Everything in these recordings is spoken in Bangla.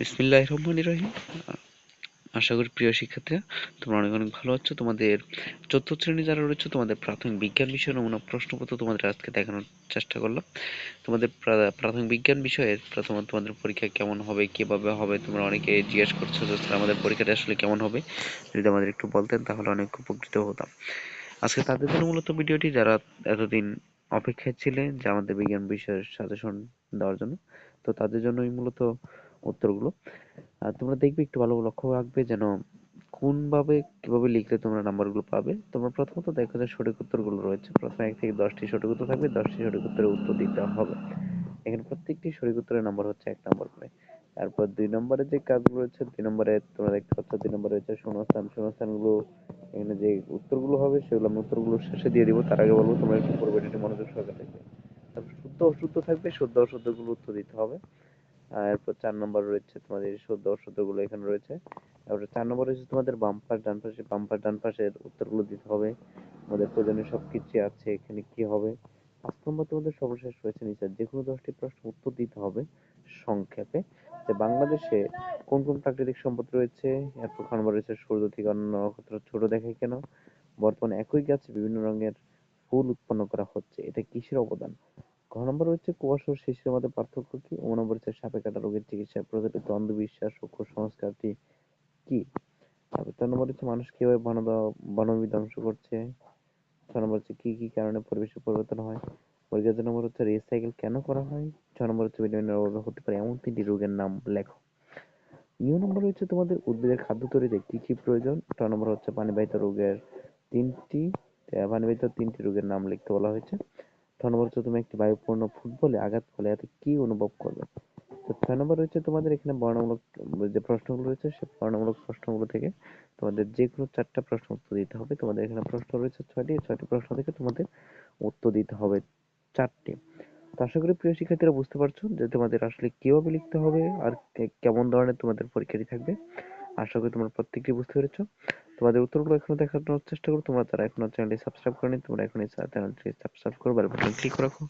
বিসমিল্লাহ রহমান রহিম। আশা করি প্রিয় শিক্ষার্থীরা, তোমরা অনেক অনেক ভালো আছো। তোমাদের চতুর্থ শ্রেণি যারা রয়েছে, তোমাদের প্রাথমিক বিজ্ঞান বিষয় নমুনা প্রশ্নপত্র তোমাদের আজকে দেখানোর চেষ্টা করলাম। তোমাদের প্রাথমিক বিজ্ঞান বিষয়ের প্রথমত তোমাদের পরীক্ষা কেমন হবে, কীভাবে হবে, তোমরা অনেকে জিজ্ঞেস করছ যে, স্যার, আমাদের পরীক্ষাটা আসলে কেমন হবে? যদি আমাদের একটু বলতেন, তাহলে অনেক উপকৃত হতাম। আজকে তাদের জন্য মূলত ভিডিওটি যারা এতদিন অপেক্ষায় ছিলেন যে আমাদের বিজ্ঞান বিষয়ের সাজেশন দেওয়ার জন্য, তো তাদের জন্যই মূলত উত্তরগুলো। আর তোমরা দেখবে একটু ভালো লক্ষ্য রাখবে যেন কোনভাবে কীভাবে লিখলে তোমরা নাম্বারগুলো পাবে। তোমরা প্রথমত দেখো যে সঠিক উত্তরগুলো রয়েছে। প্রথমে এক থেকে দশটি সঠিক উত্তর থাকবে, দশটি সঠিক উত্তরের উত্তর দিতে হবে। এখানে প্রত্যেকটি সঠিক উত্তরের নাম্বার হচ্ছে এক নাম্বার করে। তারপর দুই নম্বরে যে কাজগুলো রয়েছে, দুই নম্বরে তোমরা দেখতে পাচ্ছ দুই নম্বরে রয়েছে শূন্যস্থান। শূন্যস্থানগুলো এখানে যে উত্তরগুলো হবে সেগুলো আমি উত্তরগুলো শেষে দিয়ে দিব। তার আগে বলব তোমরা একটু পুরো মনোযোগ সহকারে দেখবে। তারপর শুদ্ধ অশুদ্ধ থাকবে, শুদ্ধ অশুদ্ধগুলো উত্তর দিতে হবে। এরপর চার নম্বর রয়েছে তোমাদের অশুদ্ধগুলো এখানে রয়েছে। তারপরে চার নম্বর রয়েছে তোমাদের বাম পাশ, ডান পাশে, বাম পাশ, ডান পাশের উত্তরগুলো দিতে হবে। তোমাদের প্রয়োজনীয় সবকিছু আছে, এখানে কি হবে? পাঁচ নম্বর তোমাদের সর্বশেষ রয়েছে নিচে যে কোনো দশটি প্রশ্ন উত্তর দিতে হবে সংক্ষেপে। যে বাংলাদেশে কোন কোন প্রাকৃতিক সম্পদ রয়েছে? এরপর নম্বর রয়েছে সূর্য থেকে অন্য নক্ষত্র ছোট দেখায় কেন? বর্তমানে একই গাছে বিভিন্ন রঙের ফুল উৎপন্ন করা হচ্ছে। এটা কিসের অবদান? ঘ নম্বর হচ্ছে কুয়াশা ও শিশিরের মধ্যে পার্থক্য কি? ও নম্বর হচ্ছে সাপে কাটা রোগের চিকিৎসায় প্রচলিত অন্ধবিশ্বাস ও কুসংস্কারটি কি? তারপর চার নম্বর হচ্ছে মানুষ কীভাবে বন বনভূমি ধ্বংস করছে? ছ নম্বর হচ্ছে কি কি কারণে পরিবেশের পরিবর্তন হয়? পরীক্ষার নম্বর হচ্ছে রিসাইকেল কেন করা হয়? ছ নম্বর হচ্ছে ভিটামিন রোগ হতে পারে এমন তিনটি রোগের নাম লেখো। নিউ নম্বর হচ্ছে তোমাদের উদ্ভিদের খাদ্য তৈরিতে কি কি প্রয়োজন? ছ নম্বর হচ্ছে পানিবাহিত রোগের তিনটি পানিবাহিত তিনটি রোগের নাম লিখতে বলা হয়েছে। হচ্ছে তুমি একটি বায়ুপূর্ণ ফুটবলে আঘাত করলে, এতে কি অনুভব করবে? তো ছয় নম্বর রয়েছে তোমাদের এখানে বর্ণমূলক যে প্রশ্নগুলো রয়েছে, সে বর্ণমূলক প্রশ্নগুলো থেকে তোমাদের যে কোনো চারটা প্রশ্ন উত্তর দিতে হবে। তোমাদের এখানে প্রশ্ন রয়েছে ছয়টি ছয়টি প্রশ্ন থেকে তোমাদের উত্তর দিতে হবে চারটি। তো আশা করি প্রিয় শিক্ষার্থীরা বুঝতে পারছ যে তোমাদের আসলে কীভাবে লিখতে হবে আর কেমন ধরনের তোমাদের পরীক্ষাটি থাকবে। আশা করি তোমরা প্রত্যেকটি বুঝতে পেরেছ। তোমাদের উত্তরগুলো এখনও দেখানোর চেষ্টা করো। তোমরা তারা এখনও চ্যানেলটি সাবস্ক্রাইব করেনি, তোমরা এখন এই চ্যানেলটি সাবস্ক্রাইব করো বেল বাটন ক্লিক রাখো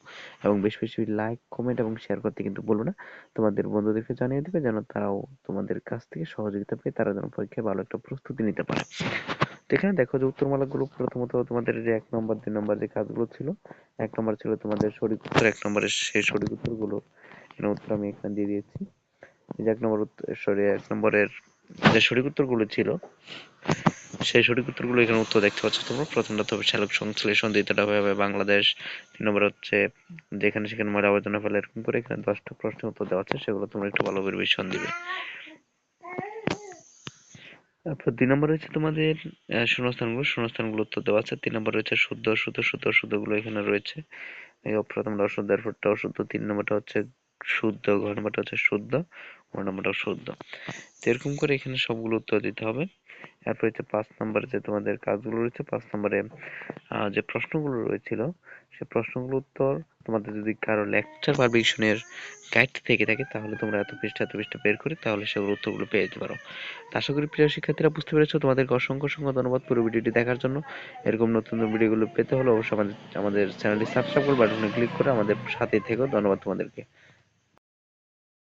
এবং বেশি বেশি লাইক কমেন্ট এবং শেয়ার করতে কিন্তু বলব না। তোমাদের বন্ধুদেরকে জানিয়ে দিবে যেন তারাও তোমাদের কাছ থেকে সহযোগিতা পেয়ে তারা যেন পরীক্ষায় ভালো একটা প্রস্তুতি নিতে পারে। তো এখানে দেখো যে উত্তরমালাগুলো প্রথমত তোমাদের যে এক নম্বর, দুই নম্বর যে কাজগুলো ছিল, এক নম্বর ছিল তোমাদের সঠিক উত্তর, এক নম্বরের সেই সঠিক উত্তরগুলো এখানে উত্তর আমি এখানে দিয়ে দিয়েছি। এক নম্বর সরি এক নম্বরের যে সঠিক উত্তরগুলো ছিল সেই সঠিক উত্তরগুলো এখানে উত্তর দেখতে পাচ্ছ তোমরা। প্রথমটা হবে শ্যালক সংশ্লেষণ দ্বিতীয়টা হবে বাংলাদেশ। তিন নম্বর হচ্ছে, যেখানে সেখানে ময়লা আবর্জনা ফেলে এরকম করে এখানে দশটা প্রশ্নের উত্তর দেওয়া আছে, সেগুলো তোমরা একটু ভালো করে দিবে। তারপর দুই নম্বর হচ্ছে তোমাদের শূন্যস্থানগুলো শূন্যস্থানগুলো উত্তর দেওয়া আছে। তিন নম্বর রয়েছে শুদ্ধ অশুদ্ধ শুদ্ধ অশুদ্ধগুলো এখানে রয়েছে। অশুদ্ধ, এরপরটা অশুদ্ধ, তিন নম্বরটা হচ্ছে শুদ্ধ, ঘ নম্বরটা হচ্ছে শুদ্ধ গ নম্বরটা শুদ্ধ। এরকম করে এখানে সবগুলো উত্তর দিতে হবে। এরপর হচ্ছে পাঁচ নম্বরে যে তোমাদের কাজগুলো রয়েছে, পাঁচ নম্বরে যে প্রশ্নগুলো রয়েছিল, সে প্রশ্নগুলোর উত্তর তোমাদের যদি কারও লেকচার পাবলিকেশনের গাইড থেকে থাকে, তাহলে তোমরা এত পৃষ্ঠা এত পৃষ্ঠা বের করে তাহলে সেগুলো উত্তরগুলো পেয়ে যেতে পারো। আশা করি প্রিয় শিক্ষার্থীরা বুঝতে পেরেছ, তোমাদেরকে অসংখ্য অসংখ্য ধন্যবাদ পুরো ভিডিওটি দেখার জন্য। এরকম নতুন নতুন ভিডিওগুলো পেতে হলে অবশ্যই আমাদের আমাদের চ্যানেলটি সাবস্ক্রাইব করে বাটনে ক্লিক করে আমাদের সাথে থেকো। ধন্যবাদ তোমাদেরকে।